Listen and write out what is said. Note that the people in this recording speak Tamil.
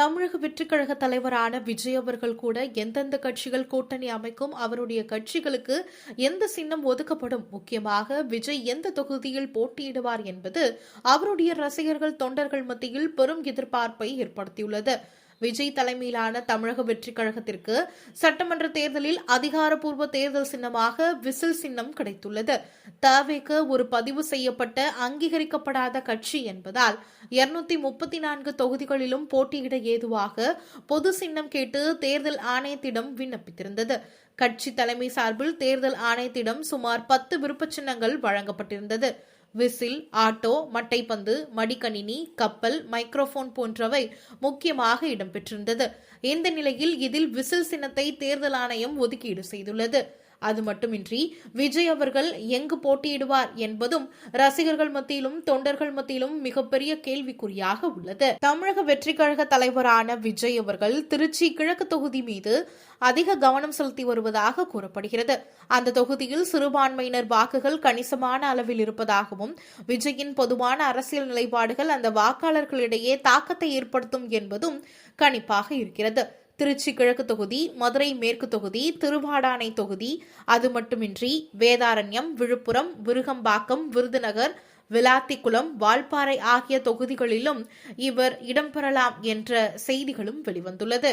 தமிழக வெற்றிக்கழக தலைவரான விஜய் அவர்கள் கூட எந்தெந்த கட்சிகள் கூட்டணி அமைக்கும் அவருடைய கட்சிகளுக்கு எந்த சின்னம் ஒதுக்கப்படும் முக்கியமாக விஜய் எந்த தொகுதியில் போட்டியிடுவார் என்பது அவருடைய ரசிகர்கள் தொண்டர்கள் மத்தியில் பெரும் எதிர்பார்ப்பை ஏற்படுத்தியுள்ளது. விஜய் தலைமையிலான தமிழக வெற்றிக் கழகத்திற்கு சட்டமன்ற தேர்தலில் அதிகாரப்பூர்வ தேர்தல் சின்னமாக விசில் சின்னம் கிடைத்துள்ளது. தவேக்கு ஒரு பதிவு செய்யப்பட்ட அங்கீகரிக்கப்படாத கட்சி என்பதால் இருநூத்தி முப்பத்தி நான்கு தொகுதிகளிலும் போட்டியிட ஏதுவாக பொது சின்னம் கேட்டு தேர்தல் ஆணையத்திடம் விண்ணப்பித்திருந்தது. கட்சி தலைமை சார்பில் தேர்தல் ஆணையத்திடம் சுமார் பத்து விருப்ப சின்னங்கள் வழங்கப்பட்டிருந்தது. விசில் ஆட்டோ மட்டைப்பந்து மடிக்கணினி கப்பல் மைக்ரோஃபோன் போன்றவை முக்கியமாக இடம்பெற்றிருந்தது. இந்த நிலையில் இதில் விசில் சின்னத்தை தேர்தல் ஆணையம் ஒதுக்கீடு செய்துள்ளது. அது மட்டுமின்றி விஜய் அவர்கள் எங்கு போட்டியிடுவார் என்பதும் ரசிகர்கள் மத்தியிலும் தொண்டர்கள் மத்தியிலும் மிகப்பெரிய கேள்விக்குறியாக உள்ளது. தமிழக வெற்றி கழக தலைவரான விஜய் அவர்கள் திருச்சி கிழக்கு தொகுதி மீது அதிக கவனம் செலுத்தி வருவதாக கூறப்படுகிறது. அந்த தொகுதியில் சிறுபான்மையினர் வாக்குகள் கணிசமான அளவில் இருப்பதாகவும் விஜயின் பொதுவான அரசியல் நிலைப்பாடுகள் அந்த வாக்காளர்களிடையே தாக்கத்தை ஏற்படுத்தும் என்பதும் கணிப்பாக இருக்கிறது. திருச்சி கிழக்கு தொகுதி மதுரை மேற்கு தொகுதி திருவாடானை தொகுதி. அது மட்டுமின்றி வேதாரண்யம் விழுப்புரம் விருகம்பாக்கம் விருதுநகர் விளாத்திக்குளம் வால்பாறை ஆகிய தொகுதிகளிலும் இவர் இடம்பெறலாம் என்ற செய்திகளும் வெளிவந்துள்ளது.